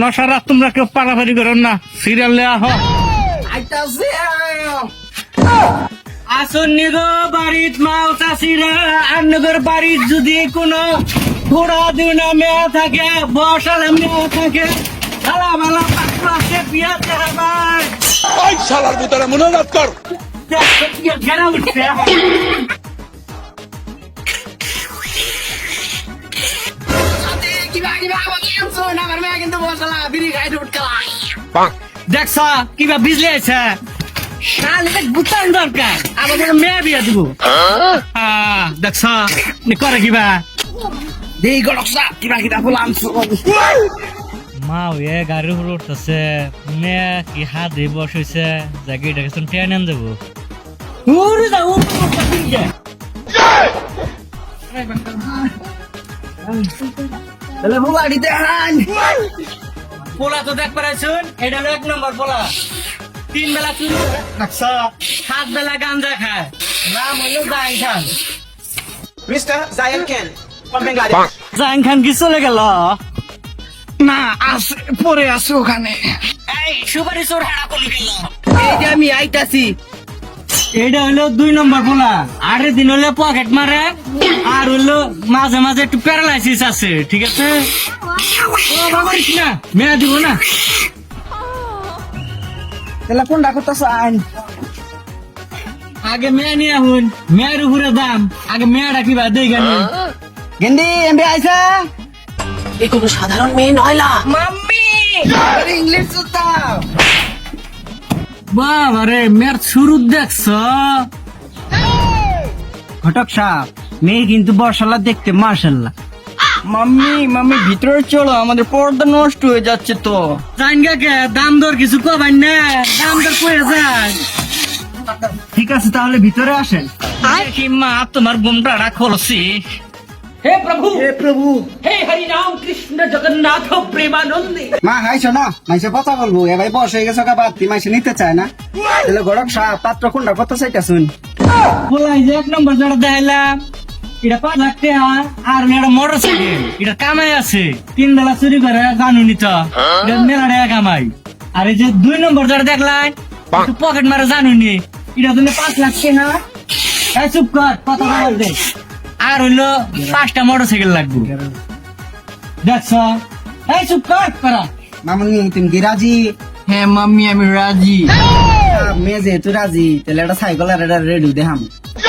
নশারা তোমরা কেউ পারাপারি করো না সিরিয়াল নেওয়া আইতাছে আসুন নিগো বাড়িত মাও চাষিরা আন্নগর বাড়িত যদি কোনো ঘোড়া দিনা মেয়া থাকে বসালে মেয়া থাকে ভালা ভালা পাশে বিয়া দেখাবার ওই শালার ভিতরে মনোনাদ কর। ঘেরা উঠছে দেখছ কিবা বিজলি আছে শালিকে গুতান দরকার আমাদের মেয়ে বিয়া দিব। দেখছ নি করে কিবা। দেই গড়কসা কিবা কিবা বলাম মা এ গাড়ির উপর উঠতেছে মেয়ে কি হাত দিয়ে বসেছে জাগি দেখেছেন ট্রেন আন যাব। উড়ে যাও তাহলে বুবাড়ি দেখান পোলা তো দেখ পারাইছুন এটা হলো এক নম্বর পোলা। তিন বেলা চুরি করে রাখছ সাত বেলা গাঞ্জা খায়। নাম হইল জাইন খান। Mr. Zion Ken from খান কি চলে গেল? না আছে পরে আছে ওখানে। এই সুপারি চোর হারা কোন গেল। এই যে আমি আইতাছি। এটা হলো দুই নম্বর পোলা। আরে দিন হলো পকেট মারে আর হলো মাঝে মাঝে একটু প্যারালাইসিস আছে ঠিক আছে? মেয়ে দিব না তাহলে কোনটা করতেছ আইন আগে মেয়ে নিয়ে আহুন মেয়ের উপরে দাম আগে মেয়েটা কিবা দেই কেন গেন্ডি এমবি আইসা এ কোনো সাধারণ মেয়ে নয়লা মাম্মি ইংলিশ সুতাও বাবা রে মেয়ের শুরু দেখছ ঘটক সাহেব মেয়ে কিন্তু বর্ষালা দেখতে মার্শাল্লাহ মাম্মি মাম্মি ভিতরে চলো আমাদের পর্দা নষ্ট হয়ে যাচ্ছে তো। কে দাম দর কিছু কবেন না দাম দর কয়ে যান। ঠিক আছে তাহলে ভিতরে আসেন। মা তোমার গুমটা খোলছি। হে প্রভু! হে প্রভু! হে হরি রাম কৃষ্ণ জগন্নাথ প্রেমানন্দে। মা খাইছো না? মাইসে কথা বলব। এ ভাই বস গেছো কা বাদ মাইসে নিতে চায় না। তাহলে গড়ক সাপ পাত্র কোনটা কথা চাইতাছুন? বলাই যে এক নম্বর জড়া দেখাইলাম এটা পাঁচ লাখ টাকা আর এটা মোটর সাইকেল এটা কামাই আছে। তিন বেলা চুরি করে জানুনি তো? এটা মেলা টাকা কামাই। আর এই যে দুই নম্বর যেটা দেখলাই পকেট মারে জানুনি এটা তুমি পাঁচ লাখ টাকা এই চুপ কর কত খবর দে। আর হইল পাঁচটা মোটর সাইকেল লাগবে। দেখছ? এই চুপ কর করা। মামুনি তুমি কি রাজি? হ্যাঁ মাম্মি আমি রাজি। মেয়ে যেহেতু রাজি তাহলে একটা সাইকেল আর একটা রেডি দেখাম।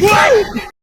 What?